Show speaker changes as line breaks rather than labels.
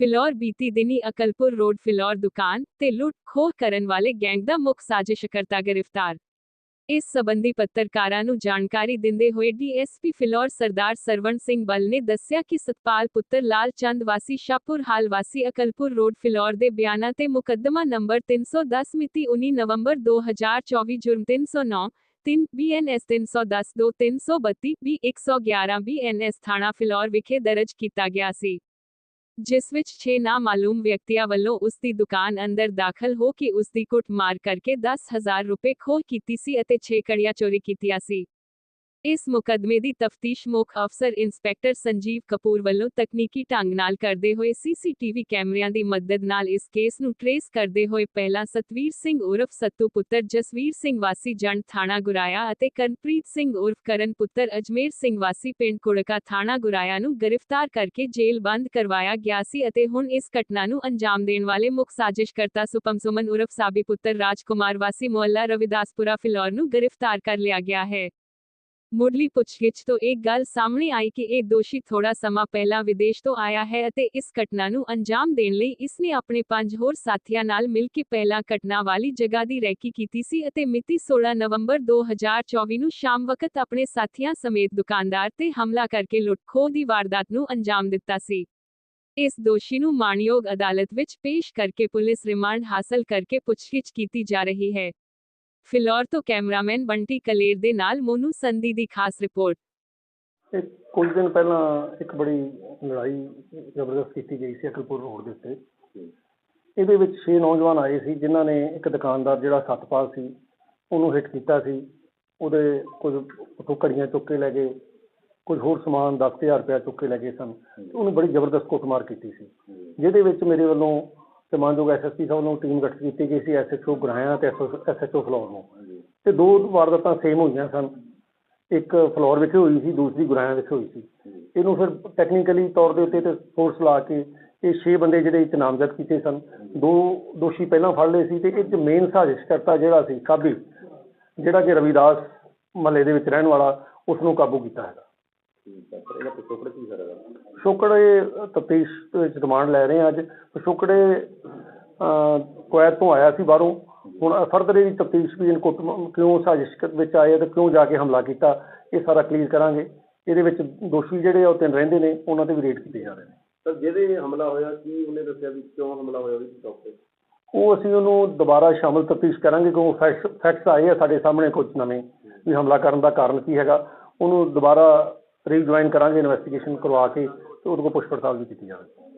ਫਿਲੌਰ ਬੀਤੀ ਦਿਨੀ ਅਕਲਪੁਰ ਰੋਡ ਫਿਲੌਰ ਦੁਕਾਨ ਤੇ ਲੁੱਟ ਖੋਹ ਕਰਨ ਵਾਲੇ ਗੈਂਗ ਦਾ ਮੁੱਖ ਸਾਜ਼ਿਸ਼ਕਰਤਾ ਗ੍ਰਿਫਤਾਰ। ਇਸ ਸਬੰਧੀ ਪੱਤਰਕਾਰਾਂ ਨੂੰ ਜਾਣਕਾਰੀ ਦਿੰਦੇ ਹੋਏ ਡੀਐਸਪੀ ਫਿਲੌਰ ਸਰਦਾਰ ਸਰਵਣ ਸਿੰਘ ਬਲ ਨੇ ਦੱਸਿਆ ਕਿ ਸਤਪਾਲ ਪੁੱਤਰ ਲਾਲ ਚੰਦ ਵਾਸੀ ਸ਼ਾਹਪੁਰ ਹਾਲ ਵਾਸੀ ਅਕਲਪੁਰ ਰੋਡ ਫਿਲੌਰ ਦੇ ਬਿਆਨਾਂ ਤੇ ਮੁਕੱਦਮਾ ਨੰਬਰ 310 ਮਿਤੀ 19 ਨਵੰਬਰ 2024 ਜੁਰਮ 309 3 ਬੀਐਨਐਸ 310 2 332 ਬੀ 111 ਬੀਐਨਐਸ ਥਾਣਾ ਫਿਲੌਰ ਵਿਖੇ ਦਰਜ ਕੀਤਾ ਗਿਆ ਸੀ। ਜਿਸ ਵਿੱਚ 6 ਨਾਮਾਲੂਮ ਵਿਅਕਤੀਆਂ ਵੱਲੋਂ ਉਸ ਦੀ ਦੁਕਾਨ ਅੰਦਰ ਦਾਖਲ ਹੋ ਕੇ ਉਸ ਦੀ ਕੁੱਟਮਾਰ ਕਰਕੇ 10000 ਰੁਪਏ ਖੋਹ ਕੀਤੀ ਸੀ ਅਤੇ 6 ਕੜੀਆਂ ਚੋਰੀ ਕੀਤੀਆਂ ਸੀ। ਇਸ ਮੁਕਦਮੇ ਦੀ ਤਫਤੀਸ਼ ਮੁੱਖ ਅਫਸਰ ਇੰਸਪੈਕਟਰ ਸੰਜੀਵ ਕਪੂਰ ਵੱਲੋਂ ਤਕਨੀਕੀ ਢੰਗ ਨਾਲ ਕਰਦੇ ਹੋਏ ਸੀਸੀਟੀਵੀ ਕੈਮਰਿਆਂ ਦੀ ਮਦਦ ਨਾਲ ਇਸ ਕੇਸ ਨੂੰ ਟਰੇਸ ਕਰਦੇ ਹੋਏ ਪਹਿਲਾਂ ਸਤਵੀਰ ਸਿੰਘ ਉਰਫ ਸੱਤੂ ਪੁੱਤਰ ਜਸਵੀਰ ਸਿੰਘ ਵਾਸੀ ਜੰਡ ਥਾਣਾ ਗੁਰਾਇਆ ਅਤੇ ਕਰਨਪ੍ਰੀਤ ਸਿੰਘ ਉਰਫ ਕਰਨ ਪੁੱਤਰ ਅਜਮੇਰ ਸਿੰਘ ਵਾਸੀ ਪਿੰਡ ਕੁੜਕਾ ਥਾਣਾ ਗੁਰਾਇਆ ਨੂੰ ਗ੍ਰਿਫਤਾਰ ਕਰਕੇ ਜੇਲ੍ਹ ਬੰਦ ਕਰਵਾਇਆ ਗਿਆ ਸੀ ਅਤੇ ਹੁਣ ਇਸ ਘਟਨਾ ਨੂੰ ਅੰਜਾਮ ਦੇਣ ਵਾਲੇ ਮੁੱਖ ਸਾਜ਼ਿਸ਼ਕਰਤਾ ਸੁਪਮ ਸੁਮਨ ਉਰਫ ਸਾਬੀ ਪੁੱਤਰ ਰਾਜਕੁਮਾਰ ਵਾਸੀ ਮੁਹੱਲਾ ਰਵਿਦਾਸਪੁਰਾ ਫਿਲੌਰ ਨੂੰ ਗ੍ਰਿਫਤਾਰ ਕਰ ਲਿਆ ਗਿਆ ਹੈ। ਮੁੱਢਲੀ ਪੁੱਛਗਿੱਛ ਤੋਂ ਇੱਕ ਗੱਲ ਸਾਹਮਣੇ ਆਈ ਕਿ ਇਹ ਦੋਸ਼ੀ ਥੋੜਾ ਸਮਾਂ ਪਹਿਲਾਂ ਵਿਦੇਸ਼ ਤੋਂ ਆਇਆ ਹੈ ਅਤੇ ਇਸ ਘਟਨਾ ਨੂੰ ਅੰਜਾਮ ਦੇਣ ਲਈ ਇਸਨੇ ਆਪਣੇ ਪੰਜ ਹੋਰ ਸਾਥੀਆਂ ਨਾਲ ਮਿਲ ਕੇ ਪਹਿਲਾਂ ਘਟਨਾ ਵਾਲੀ ਜਗ੍ਹਾ ਦੀ ਰੈਕੀ ਕੀਤੀ ਸੀ ਅਤੇ ਮਿਤੀ 16 ਨਵੰਬਰ 2024 ਨੂੰ ਸ਼ਾਮ ਵਕਤ ਆਪਣੇ ਸਾਥੀਆਂ ਸਮੇਤ ਦੁਕਾਨਦਾਰ ਤੇ ਹਮਲਾ ਕਰਕੇ ਲੁੱਟ-ਖੋਹ ਦੀ ਵਾਰਦਾਤ ਨੂੰ ਅੰਜਾਮ ਦਿੱਤਾ ਸੀ। ਇਸ ਦੋਸ਼ੀ ਨੂੰ ਮਾਣਯੋਗ ਅਦਾਲਤ ਵਿੱਚ ਪੇਸ਼ ਕਰਕੇ ਪੁਲਿਸ ਰਿਮਾਂਡ ਹਾਸਲ ਕਰਕੇ ਪੁੱਛਗਿੱਛ ਕੀਤੀ ਜਾ ਰਹੀ ਹੈ। ਫਿਲੌਰ ਤੋਂ ਕੈਮਰਾਮੈਨ ਬੰਟੀ ਕਲੇਰ ਦੇ ਨਾਲ ਮੋਨੂ ਸੰਧੀ ਦੀ ਖਾਸ ਰਿਪੋਰਟ।
ਇਹ ਕੁਝ ਦਿਨ ਪਹਿਲਾਂ ਇੱਕ ਬੜੀ ਲੜਾਈ ਜ਼ਬਰਦਸਤ ਕੀਤੀ ਗਈ ਸੀ ਅਕਲਪੁਰ ਰੋਡ ਦੇ ਉੱਤੇ। ਇਹਦੇ ਵਿੱਚ 6 ਨੌਜਵਾਨ ਆਏ ਸੀ, ਜਿਨ੍ਹਾਂ ਨੇ ਇੱਕ ਦੁਕਾਨਦਾਰ ਜਿਹੜਾ ਸਤਪਾਲ ਸੀ, ਉਹਨੂੰ ਹਿੱਟ ਕੀਤਾ ਸੀ। ਉਹਦੇ ਕੁਝ ਉੱਥੋਂ ਘੜੀਆਂ ਚੁੱਕ ਕੇ ਲੈ ਗਏ, ਕੁਝ ਹੋਰ ਸਮਾਨ 10000 ਰੁਪਇਆ ਚੁੱਕ ਕੇ ਲੈ ਗਏ ਸਨ। ਉਹਨੂੰ ਬੜੀ ਜ਼ਬਰਦਸਤ ਕੁੱਟਮਾਰ ਕੀਤੀ ਸੀ। ਜਿਹਦੇ ਵਿੱਚ ਮੇਰੇ ਵੱਲੋਂ ਤੇ ਮਾਨਯੋਗ ਐਸਐਸਪੀ ਸਾਹਿਬ ਨੂੰ ਟੀਮ ਗਠਿਤ ਕੀਤੀ ਗਈ ਸੀ ਐਸਐਚਓ ਗੁਰਾਇਆ ਤੇ ਐਸਐਚਓ ਫਲੋਰ ਨੂੰ। ਤੇ ਦੋ ਵਾਰਦਾਤਾਂ ਸੇਮ ਹੋਈਆਂ ਸਨ। ਇੱਕ ਫਲੋਰ ਵਿਖੇ ਹੋਈ ਸੀ ਦੂਸਰੀ ਗੁਰਾਇਆ ਵਿਖੇ ਹੋਈ ਸੀ। ਇਹਨੂੰ ਫਿਰ ਟੈਕਨੀਕਲੀ ਤੌਰ ਦੇ ਉੱਤੇ ਤੇ ਫੋਰਸ ਲਾ ਕੇ ਇਹ 6 ਬੰਦੇ ਜਿਹੜੇ ਇੱਕ ਨਾਮਜ਼ਦ ਕੀਤੇ ਸਨ ਦੋ ਦੋਸ਼ੀ ਪਹਿਲਾਂ ਫੜ ਲਏ ਸੀ ਤੇ ਇੱਕ ਮੇਨ ਸਾਜ਼ਿਸ਼ਕਰਤਾ ਜਿਹੜਾ ਸੀ ਕਾਬੀ ਜਿਹੜਾ ਕਿ ਰਵਿਦਾਸ ਮਹੱਲੇ ਦੇ ਵਿੱਚ ਰਹਿਣ ਵਾਲਾ ਉਸ ਨੂੰ ਕਾਬੂ ਕੀਤਾ ਹੈਗਾ। ਇਹ ਤਫਤੀਸ਼ ਵਿੱਚ ਰਿਮਾਂਡ ਲੈ ਰਹੇ ਹਾਂ ਅੱਜ। ਪਿਛੋਕੜੇ ਕੁਵੈਤ ਤੋਂ ਆਇਆ ਸੀ ਬਾਹਰੋਂ। ਹੁਣ ਫਰਦਰ ਇਹਦੀ ਤਫਤੀਸ਼ ਵੀ ਇਨਕੋ ਕਿਉਂ ਸਾਜ਼ਿਸ਼ ਵਿੱਚ ਆਏ ਤੇ ਕਿਉਂ ਜਾ ਕੇ ਹਮਲਾ ਕੀਤਾ ਇਹ ਸਾਰਾ ਕਲੀਅਰ ਕਰਾਂਗੇ। ਇਹਦੇ ਵਿੱਚ ਦੋਸ਼ੀ ਜਿਹੜੇ ਆ ਉਹ ਤਿੰਨ ਰਹਿੰਦੇ ਨੇ ਉਹਨਾਂ ਤੇ ਵੀ ਰੇਡ ਕੀਤੇ ਜਾ ਰਹੇ ਨੇ।
ਸਰ ਜਿਹਦੇ ਹਮਲਾ ਹੋਇਆ ਕੀ ਉਹਨੇ ਦੱਸਿਆ ਵੀ ਕਿਉਂ ਹਮਲਾ ਹੋਇਆ ਉਹਦੀ ਤੇ
ਉਹ ਅਸੀਂ ਉਹਨੂੰ ਦੁਬਾਰਾ ਸ਼ਾਮਲ ਤਫਤੀਸ਼ ਕਰਾਂਗੇ ਫੈਕਟਸ ਫੈਕਟਸ ਆਏ ਆ ਸਾਡੇ ਸਾਹਮਣੇ ਕੁਝ ਨਵੇਂ ਵੀ ਹਮਲਾ ਕਰਨ ਦਾ ਕਾਰਨ ਕੀ ਹੈਗਾ। ਉਹਨੂੰ ਦੁਬਾਰਾ ਰੀਜੁਆਇਨ ਕਰਾਂਗੇ ਇਨਵੈਸਟੀਗੇਸ਼ਨ ਕਰਵਾ ਕੇ ਤੇ ਉਹਦੇ ਕੋਲ ਪੁੱਛ ਪੜਤਾਲ ਵੀ ਕੀਤੀ ਜਾਵੇਗੀ